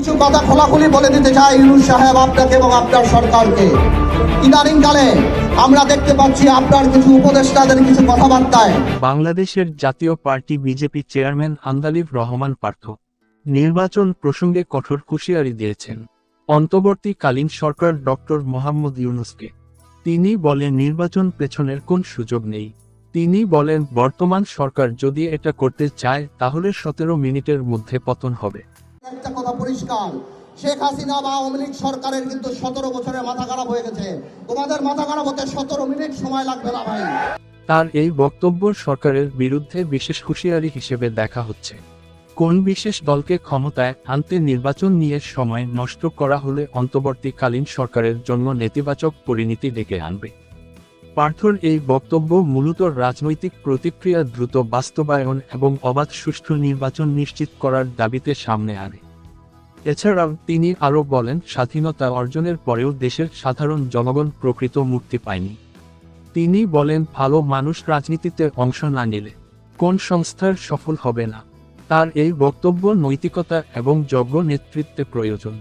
কিছু কথা খোলাখুলি বলে দিতে চাই ইউনুস সাহেব আপনাকে এবং আপনার সরকারকে। ইদানিং কালে আমরা দেখতে পাচ্ছি আপনার কিছু উপদেষ্টাদের কিছু কথাবার্তায়। বাংলাদেশের জাতীয় party BJP chairman Andaleeb Rahman Partho নির্বাচন প্রসঙ্গে কঠোর হুঁশিয়ারি দিয়েছেন। অন্তর্বর্তীকালীন সরকার ডক্টর মোহাম্মদ ইউনুসকে। তিনি বলেন, নির্বাচন পেছনের কোন সুযোগ নেই। তিনি বলেন, বর্তমান সরকার যদি এটা করতে চায়, তাহলে সতেরো মিনিটের মধ্যে পতন হবে। একটা কথা পরিষ্কার। শেখ হাসিনা বা আওয়ামী লীগ সরকারের কিন্তু সতেরো বছরের মাথা খারাপ হয়ে গেছে। তোমাদের মাথা খারাপ হতে সতেরো মিনিট সময় লাগবে না ভাই। তার এই বক্তব্য সরকারের বিরুদ্ধে বিশেষ হুঁশিয়ারি হিসেবে দেখা হচ্ছে। কোন বিশেষ দলকে ক্ষমতায় আনতে নির্বাচন নিয়ে সময় নষ্ট করা হলে অন্তর্বর্তীকালীন সরকারের জন্য নেতিবাচক পরিণতি ডেকে আনবে। পার্থর এই বক্তব্য মূলত রাজনৈতিক প্রতিক্রিয়া দ্রুত বাস্তবায়ন এবং অবাধ সুষ্ঠু নির্বাচন নিশ্চিত করার দাবিতে সামনে আনে। এছাড়াও তিনি আরও বলেন, স্বাধীনতা অর্জনের পরেও দেশের সাধারণ জনগণ প্রকৃত মুক্তি পায়নি। তিনি বলেন, ভালো মানুষ রাজনীতিতে অংশ না নিলে কোন সংস্থার সফল হবে না। তার এই বক্তব্য নৈতিকতা এবং যোগ্য নেতৃত্বে প্রয়োজন।